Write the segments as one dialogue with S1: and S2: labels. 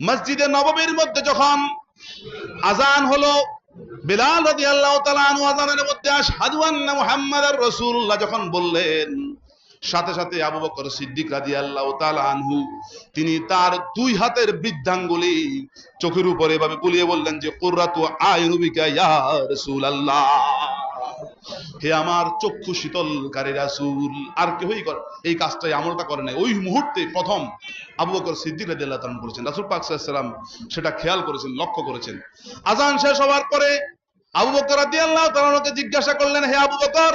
S1: মসজিদে নববীর মধ্যে যখন আজান হলো, বিলাল রাদিয়াল্লাহু তাআলা আনহু আজানের মধ্যে আশহাদু আন্না মুহাম্মাদার রাসূলুল্লাহ যখন বললেন, সাথে সাথে আবু বকর সিদ্দিক রাদিয়াল্লাহু তাআলা আনহু, তিনি তার দুই হাতের বৃদ্ধাঙ্গুলি চোখের উপরে এভাবে বুলিয়ে বললেন যে, কুররাতু আয়ুবিকা ইয়া রাসূলুল্লাহ। হে আমার চক্ষু শীতলকারী রাসূল, আর কেউই এই কাজটাই আমলটা করে নাই। ওই মুহূর্তে প্রথম আবু বকর সিদ্দিক রাদিয়াল্লাহু তাআলা করেছেন রাসূল পাক সাল্লাল্লাহু আলাইহি সাল্লাম সেটা খেয়াল করেছেন লক্ষ্য করেছেন। আজান শেষ হওয়ার পরে আবু বকর রাদিয়াল্লাহু তাআলাকে জিজ্ঞাসা করলেন হে আবু বকর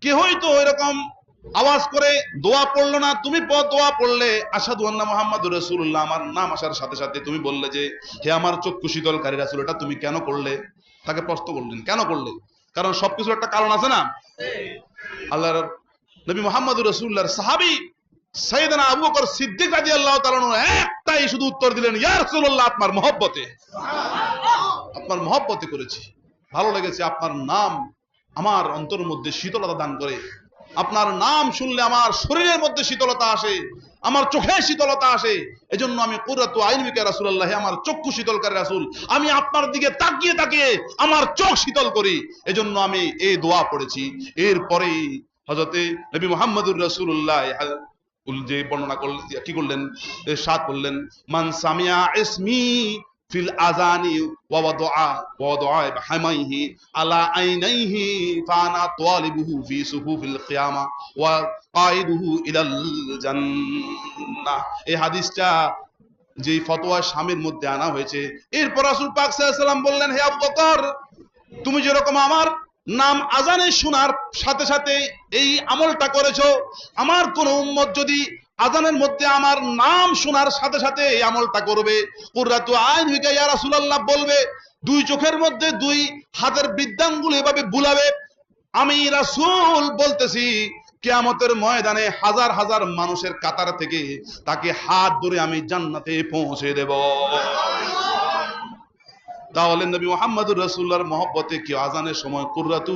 S1: কেহই তো এরকম আওয়াজ করে দোয়া পড়ল না? তুমি প- দোয়া পড়লে আসাদু আন্না মোহাম্মদ রসুল্লাহ আমার নাম আসার সাথে সাথে তুমি বললে যে হে আমার চক্ষু শীতলকারী রাসুল এটা তুমি কেন করলে? তাকে প্রশ্ন করলেন কেন করলে? কারণ সবকিছুর একটা কারণ আছে না? আল্লাহর নবী মোহাম্মদ রসুল্লাহর সাহাবি সৈয়দনা আবু বকর সিদ্দিক তাআলা আনহু একটাই শুধু উত্তর দিলেন, ইয়া রাসূলুল্লাহ, আপনার মহব্বতে। আপনার মহব্বতে করেছি। ভালো লেগেছে আপনার নাম আমার অন্তরের মধ্যে শীতলতা দান করে। আপনার নাম শুনলে আমার শরীরের মধ্যে শীতলতা আসে, আমার চোখে শীতলতা আসে। এজন্য আমি কুরাতু আইনবিকা রাসূলুল্লাহ আমার চক্ষু শীতলকারী রাসূল, আমি আপনার দিকে তাকিয়ে তাকিয়ে আমার চোখ শীতল করি। এজন্য আমি এই দোয়া পড়েছি। এরপরে হযরতে নবী মুহাম্মদুর রাসূলুল্লাহ যে বর্ণনা করলেন, কি করলেন? সাত করলেন, মান সামিয়া ইসমি ফিল আজানি হাদিসটা যে ফতোয়া স্বামীর মধ্যে আনা হয়েছে। এরপর রাসূল পাক সাল্লাল্লাহু আলাইহি বললেন, হে আবু বকর, তুমি যেরকম আমার নাম আজানে শোনার সাথে সাথে এই আমলটা করেছ। আমার কোন উম্মত যদি আজানের মধ্যে আমার নাম শোনার সাথে সাথে এই আমলটা করবে, কুররাতু আইন হুইকা ইয়া রাসূলুল্লাহ বলবে, দুই চোখের মধ্যে দুই হাতের বৃদ্ধাঙ্গুল এভাবে বুলাবে, আমি রাসূল বলতেছি, কিয়ামতের ময়দানে হাজার হাজার মানুষের কাতার থেকে তাকে হাত ধরে আমি জান্নাতে পৌঁছে দেব। তাহলে নবী মোহাম্মদুর রাসূলুল্লাহর মহব্বতে কি আজানের সময় কুররাতু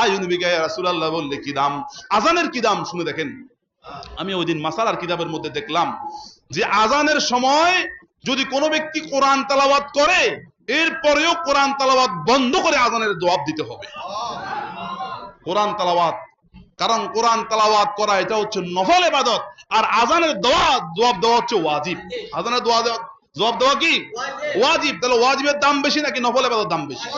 S1: আয়ুন বিগায় রাসূলুল্লাহ বললে কি দাম? আজানের কি দাম শুনে দেখেন। আমি ওই দিন মাসালার কিতাবের মধ্যে দেখলাম যে আজানের সময় যদি কোনো ব্যক্তি কোরআন তালাওয়াত করে, এরপরেও কোরআন তালাওয়াত বন্ধ করে আজানের জবাব দিতে হবে। কোরআন তালাওয়াত, কারণ কোরআন তালাওয়াত করা এটা হচ্ছে নফল ইবাদত, আর আজানের দোয়া জবাব দেওয়া হচ্ছে ওয়াজিব। আজানের দোয়া জবাব দেওয়া কি? ওয়াজিব। তাহলে ওয়াজিবের দাম বেশি নাকি নফল ইবাদতের দাম বেশি।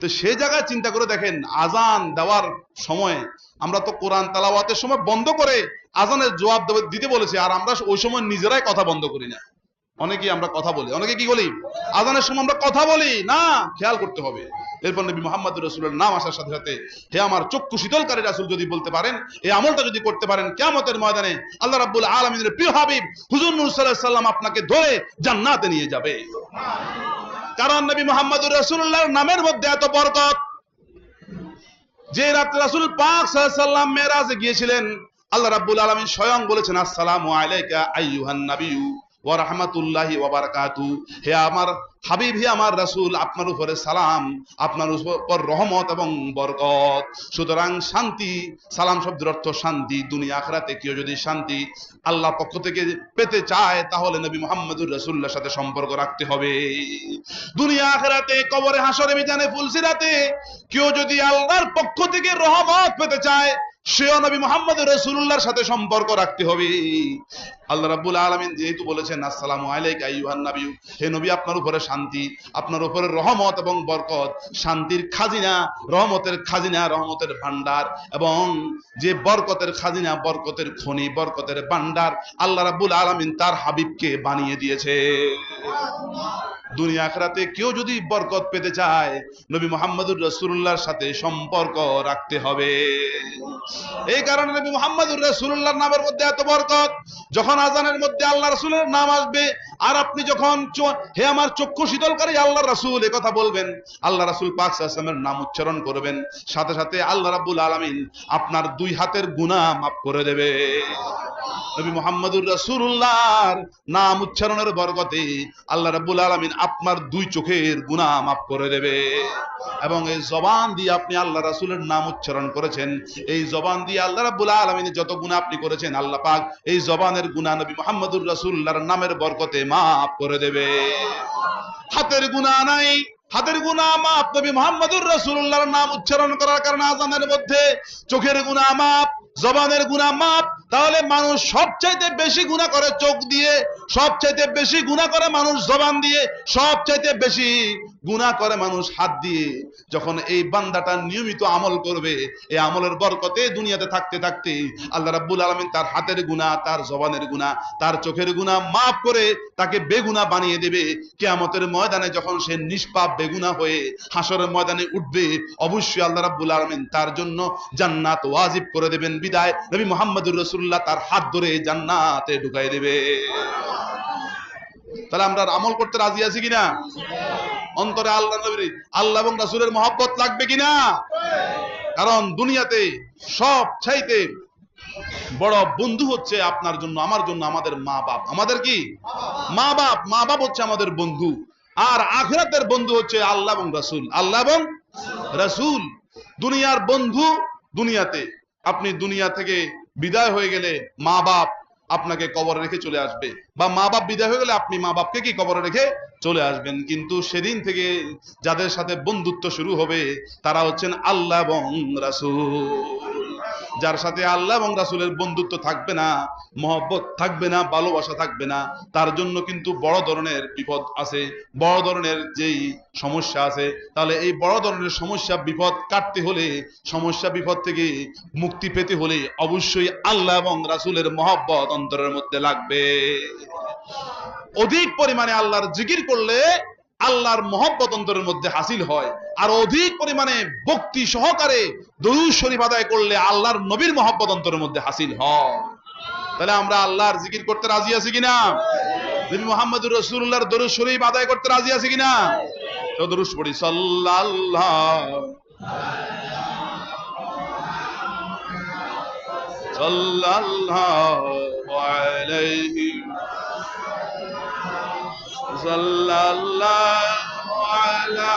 S1: তো সে জায়গায় চিন্তা করে দেখেন আজান দেওয়ার সময় আমরা তো কোরআন তালাওয়াতের সময় বন্ধ করে আজানের জবাব দেব- দিতে বলেছি। আর আমরা ওই সময় নিজেরাই কথা বন্ধ করি না। অনেকেই আমরা কথা বলি অনেকে কি বলি? আজানের সময় আমরা কথা বলি, না, খেয়াল করতে হবে। এরপর নবী মোহাম্মদ রসুলের নাম আসার সাথে সাথে হে আমার চক্ষু শীতলকারী রাসুল যদি বলতে পারেন, এই আমলটা যদি করতে পারেন কেমতের ময়দানে আল্লাহ রাব্বুল আলমিনের প্রিয় হাবিব হুজুর নূর সাল্লাহ সাল্লাম আপনাকে ধরে জান্নাতে নিয়ে যাবে। কারণ নবী মোহাম্মদুর রসুল্লাহর নামের মধ্যে এত বরকত। যে রাত্রে রাসূল পাক সাল্লাম মেরাজে গিয়েছিলেন, আল্লাহ রাব্বুল আলামিন স্বয়ং বলেছেন, আসসালামু আলাইকা আইয়ুহান নাবিয়্যু। শান্তি আল্লাহ পক্ষ থেকে পেতে চায়, তাহলে নবী মুহাম্মদুর রাসূলের সাথে সম্পর্ক রাখতে হবে। দুনিয়া আখরাতে কবরে হাসরে মিজানে ফুলসিরাতে কেউ যদি আল্লাহর পক্ষ থেকে রহমত পেতে চায় সেও নবী মোহাম্মদ রসুল্লাহর সাথে সম্পর্ক রাখতে হবে। আল্লাহ যেহেতু বলেছেন নাবিয়্যু, হে নবী, আপনার উপরে শান্তি, আপনার উপরে রহমত এবং বরকত, শান্তির খাজিনা, রহমতের খাজিনা, রহমতের ভান্ডার এবং যে বরকতের খাজিনা, বরকতের খনি, বরকতের ভান্ডার আল্লাহ রাব্বুল আলামিন তার হাবিবকে বানিয়ে দিয়েছে। দুনিয়া আখরাতে কেউ যদি বরকত পেতে চায়, নবী মোহাম্মদুর রসুল্লাহর সাথে সম্পর্ক রাখতে হবে। এই কারণে নবী মোহাম্মদুর রসুল্লাহর নামের মধ্যে এত বরকত, যখন আজানের মধ্যে আল্লাহ রসুলের নাম আসবে, আর আপনি যখন হে আমার চক্ষু শীতলকারী আল্লাহ রাসূল, এ কথা বলবেন আল্লাহ রাসূল পাক সাল্লামের নাম উচ্চারণ করবেন, সাথে সাথে আল্লাহ রাব্বুল আলামিন আপনার দুই হাতের গুনাহ মাফ করে দেবে। নবী মোহাম্মদুর রাসূলুল্লাহর নাম উচ্চারণের বরকতে আল্লাহ রাব্বুল আলামিন আপনার দুই চোখের গুনাহ মাফ করে দেবে। এবং এই জবান দিয়ে আপনি আল্লাহ রাসূলের নাম উচ্চারণ করেছেন। এই জবান দিয়ে আল্লাহ রাব্বুল আলামিন যত গুনাহ আপনি করেছেন, আল্লাহ পাক এই জবানের গুনাহ নবী মুহাম্মদুর রাসূলুল্লাহর নামের বরকতে মাফ করে দেবে। হাতের গুনাহ নাই, হাতের গুনাহ মাফ নবী মুহাম্মদুর রাসূলুল্লাহর নাম উচ্চারণ করার কারণে আজানের মধ্যে চোখের গুনাহ মাফ, জবানের গুনাহ মাফ। তাহলে মানুষ সবচাইতে বেশি গুনাহ করে চোখ দিয়ে সবচাইতে বেশি গুনাহ করে মানুষ জবান দিয়ে সবচাইতে বেশি গুনাহ করে মানুষ হাত দিয়ে যখন এই বান্দাটা নিয়মিত আমল করবে, এই আমলের বরকতে দুনিয়াতে থাকতে থাকতে আল্লাহ রাব্বুল আলামিন তার হাতের গুনাহ, তার জবানের গুনাহ, তার চোখের গুনাহ মাফ করে তাকে বেগুনা বানিয়ে দেবে। কিয়ামতের ময়দানে যখন সে নিষ্পাপ বেগুনা হয়ে হাসরের ময়দানে উঠবে, অবশ্যই আল্লাহ রাব্বুল আলামিন তার জন্য জান্নাত ওয়াজিব করে দেবেন। বিদায়। নবী মুহাম্মদুর রাসূলুল্লাহ তার হাত ধরে জান্নাতে ঢুকাই দেবে। তাহলে আমরা আমল করতে রাজি আছি কিনা? অন্তরে আল্লাহ নবীর, আল্লাহ এবং রাসূলের মহব্বত লাগবে কিনা? কারণ দুনিয়াতে সব চাইতে বড় বন্ধু হচ্ছে আপনার জন্য, আমার জন্য আমাদের মা বাপ। আমাদের কি? মা বাপ। মা বাপ হচ্ছে আমাদের বন্ধু। আর আখিরাতের বন্ধু হচ্ছে আল্লাহ এবং রাসূল। আল্লাহ এবং রাসূল। দুনিয়ার বন্ধু দুনিয়াতে। আপনি দুনিয়া থেকে বিদায় হয়ে গেলে মা বাপ আপনাকে কবরে রেখে চলে আসবে। বা মা বাপ বিদায় হয়ে গেলে আপনি মা বাপকে কি কবরে রেখে চলে আসবেন? কিন্তু সেদিন থেকে যাদের সাথে বন্ধুত্ব শুরু হবে, তারা হচ্ছেন আল্লাহ এবং রাসূল। যার সাথে আল্লাহ এবং রাসূলের বন্ধুত্ব থাকবে না, মহব্বত থাকবে না, ভালোবাসা থাকবে না, তার জন্য কিন্তু বড় ধরনের বিপদ আছে। বড় ধরনের যেই সমস্যা আছে, তাহলে এই বড় ধরনের সমস্যা, বিপদ কাটতে হলে, সমস্যা, বিপদ থেকে মুক্তি পেতে হলে অবশ্যই আল্লাহ এবং রাসুলের মহব্বত অন্তরের মধ্যে লাগবে। অধিক পরিমাণে আল্লাহর জিকির করলে আল্লাহর মহব্বত অন্তরের মধ্যে হাসিল হয়। আর অধিক পরিমাণে ভক্তি সহকারে দরুদ শরীফ আদায় করলে আল্লাহর নবীর মহব্বত অন্তরের মধ্যে হাসিল হয়। তাহলে আমরা আল্লাহর জিকির করতে রাজি আছি কিনা? নবী মুহাম্মদুর রাসূলুল্লাহর দরুদ শরীফ আদায় করতে রাজি আছি কিনা? তো দরুদ পড়ি, সাল্লাল্লাহু সাল্লাল্লাহু আলাইহি صلى الله على